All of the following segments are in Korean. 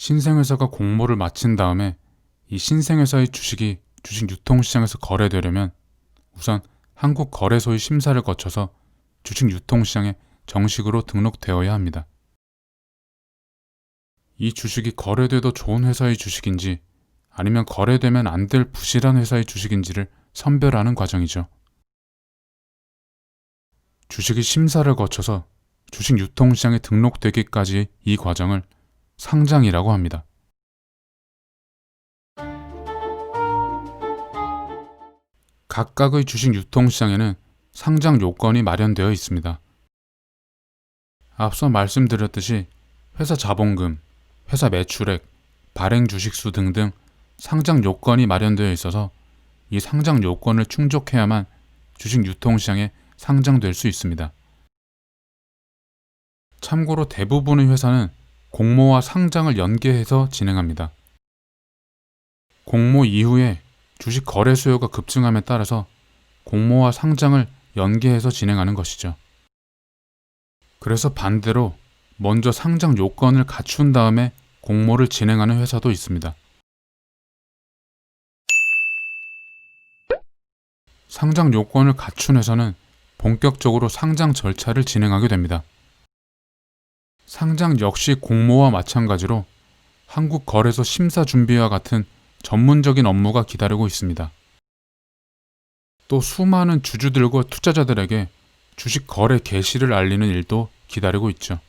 신생회사가 공모를 마친 다음에 이 신생회사의 주식이 주식 유통시장에서 거래되려면 우선 한국거래소의 심사를 거쳐서 주식 유통시장에 정식으로 등록되어야 합니다. 이 주식이 거래돼도 좋은 회사의 주식인지 아니면 거래되면 안 될 부실한 회사의 주식인지를 선별하는 과정이죠. 주식이 심사를 거쳐서 주식 유통시장에 등록되기까지 이 과정을 상장이라고 합니다. 각각의 주식 유통시장에는 상장 요건이 마련되어 있습니다. 앞서 말씀드렸듯이 회사 자본금, 회사 매출액, 발행 주식수 등등 상장 요건이 마련되어 있어서 이 상장 요건을 충족해야만 주식 유통시장에 상장될 수 있습니다. 참고로 대부분의 회사는 공모와 상장을 연계해서 진행합니다. 공모 이후에 주식 거래 수요가 급증함에 따라서 공모와 상장을 연계해서 진행하는 것이죠. 그래서 반대로 먼저 상장 요건을 갖춘 다음에 공모를 진행하는 회사도 있습니다. 상장 요건을 갖춘 회사는 본격적으로 상장 절차를 진행하게 됩니다. 상장 역시 공모와 마찬가지로 한국 거래소 심사 준비와 같은 전문적인 업무가 기다리고 있습니다. 또 수많은 주주들과 투자자들에게 주식 거래 개시를 알리는 일도 기다리고 있죠.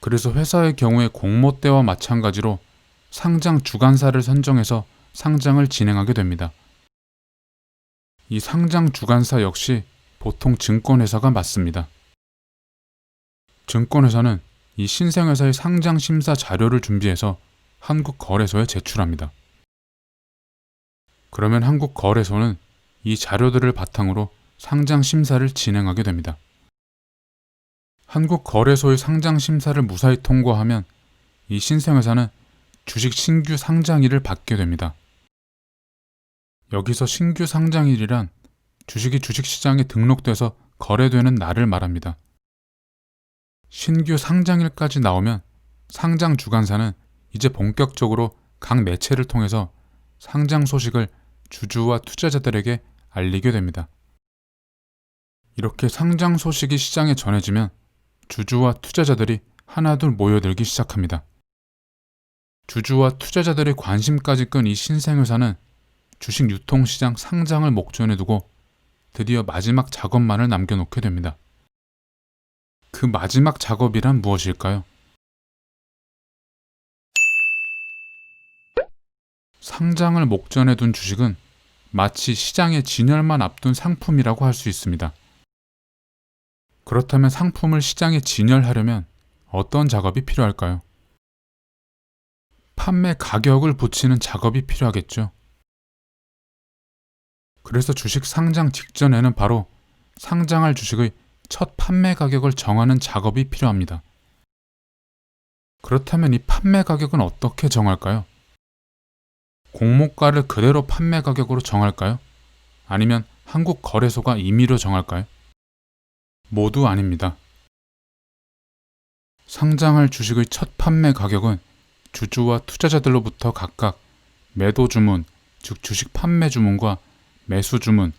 그래서 회사의 경우에 공모 때와 마찬가지로 상장 주관사를 선정해서 상장을 진행하게 됩니다. 이 상장 주관사 역시 보통 증권회사가 맞습니다. 증권회사는 이 신생회사의 상장 심사 자료를 준비해서 한국거래소에 제출합니다. 그러면 한국거래소는 이 자료들을 바탕으로 상장 심사를 진행하게 됩니다. 한국거래소의 상장 심사를 무사히 통과하면 이 신생회사는 주식 신규 상장일을 받게 됩니다. 여기서 신규 상장일이란 주식이 주식시장에 등록돼서 거래되는 날을 말합니다. 신규 상장일까지 나오면 상장 주관사는 이제 본격적으로 각 매체를 통해서 상장 소식을 주주와 투자자들에게 알리게 됩니다. 이렇게 상장 소식이 시장에 전해지면 주주와 투자자들이 하나둘 모여들기 시작합니다. 주주와 투자자들의 관심까지 끈 이 신생회사는 주식 유통시장 상장을 목전에 두고 드디어 마지막 작업만을 남겨놓게 됩니다. 그 마지막 작업이란 무엇일까요? 상장을 목전에 둔 주식은 마치 시장의 진열만 앞둔 상품이라고 할 수 있습니다. 그렇다면 상품을 시장에 진열하려면 어떤 작업이 필요할까요? 판매 가격을 붙이는 작업이 필요하겠죠. 그래서 주식 상장 직전에는 바로 상장할 주식의 첫 판매 가격을 정하는 작업이 필요합니다. 그렇다면 이 판매 가격은 어떻게 정할까요? 공모가를 그대로 판매 가격으로 정할까요? 아니면 한국 거래소가 임의로 정할까요? 모두 아닙니다. 상장할 주식의 첫 판매 가격은 주주와 투자자들로부터 각각 매도 주문, 즉 주식 판매 주문과 매수 주문,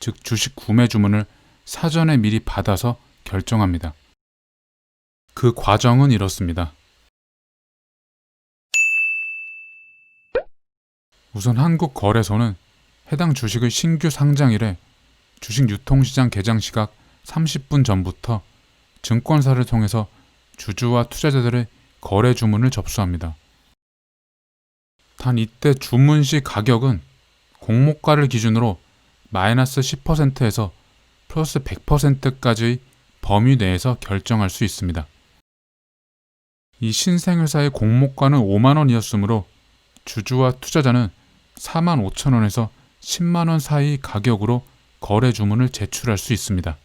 즉 주식 구매 주문을 사전에 미리 받아서 결정합니다. 그 과정은 이렇습니다. 우선 한국 거래소는 해당 주식의 신규 상장일에 주식 유통시장 개장 시각 30분 전부터 증권사를 통해서 주주와 투자자들의 거래 주문을 접수합니다. 단 이때 주문 시 가격은 공모가를 기준으로 마이너스 10%에서 플러스 100%까지의 범위 내에서 결정할 수 있습니다. 이 신생회사의 공모가는 5만 원이었으므로 주주와 투자자는 4만 5천 원에서 10만 원 사이 가격으로 거래 주문을 제출할 수 있습니다.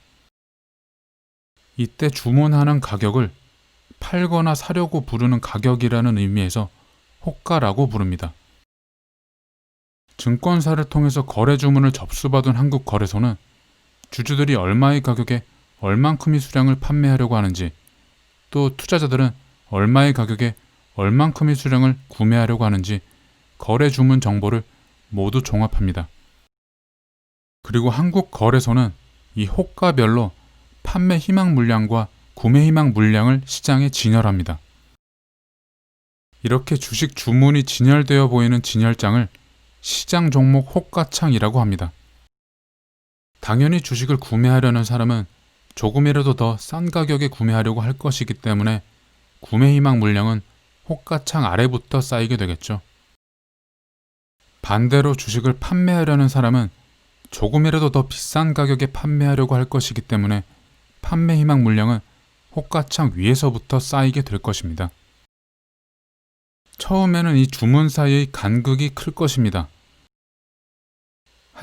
이때 주문하는 가격을 팔거나 사려고 부르는 가격이라는 의미에서 호가라고 부릅니다. 증권사를 통해서 거래 주문을 접수받은 한국 거래소는 주주들이 얼마의 가격에 얼만큼의 수량을 판매하려고 하는지 또 투자자들은 얼마의 가격에 얼만큼의 수량을 구매하려고 하는지 거래 주문 정보를 모두 종합합니다. 그리고 한국 거래소는 이 호가별로 판매 희망 물량과 구매 희망 물량을 시장에 진열합니다. 이렇게 주식 주문이 진열되어 보이는 진열장을 시장 종목 호가창이라고 합니다. 당연히 주식을 구매하려는 사람은 조금이라도 더 싼 가격에 구매하려고 할 것이기 때문에 구매 희망 물량은 호가창 아래부터 쌓이게 되겠죠. 반대로 주식을 판매하려는 사람은 조금이라도 더 비싼 가격에 판매하려고 할 것이기 때문에 판매 희망 물량은 호가창 위에서부터 쌓이게 될 것입니다. 처음에는 이 주문 사이의 간극이 클 것입니다.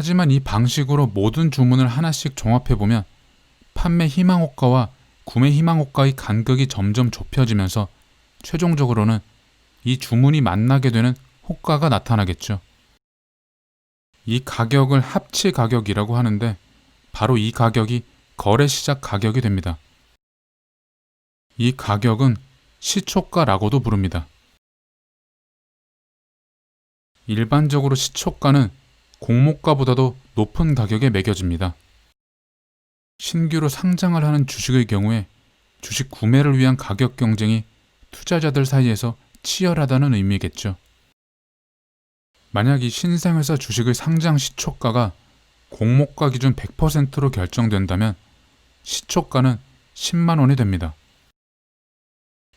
하지만 이 방식으로 모든 주문을 하나씩 종합해보면 판매 희망 호가와 구매 희망 호가의 간극이 점점 좁혀지면서 최종적으로는 이 주문이 만나게 되는 호가가 나타나겠죠. 이 가격을 합치 가격이라고 하는데 바로 이 가격이 거래 시작 가격이 됩니다. 이 가격은 시초가라고도 부릅니다. 일반적으로 시초가는 공모가보다도 높은 가격에 매겨집니다. 신규로 상장을 하는 주식의 경우에 주식 구매를 위한 가격 경쟁이 투자자들 사이에서 치열하다는 의미겠죠. 만약 이 신생회사 주식의 상장 시초가가 공모가 기준 100%로 결정된다면 시초가는 10만 원이 됩니다.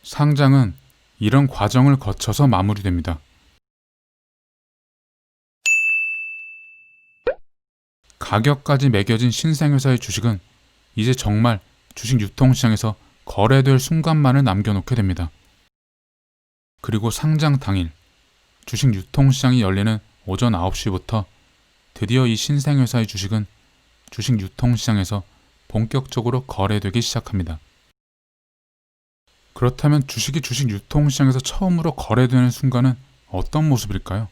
상장은 이런 과정을 거쳐서 마무리됩니다. 가격까지 매겨진 신생회사의 주식은 이제 정말 주식 유통시장에서 거래될 순간만을 남겨놓게 됩니다. 그리고 상장 당일 주식 유통시장이 열리는 오전 9시부터 드디어 이 신생회사의 주식은 주식 유통시장에서 본격적으로 거래되기 시작합니다. 그렇다면 주식이 주식 유통시장에서 처음으로 거래되는 순간은 어떤 모습일까요?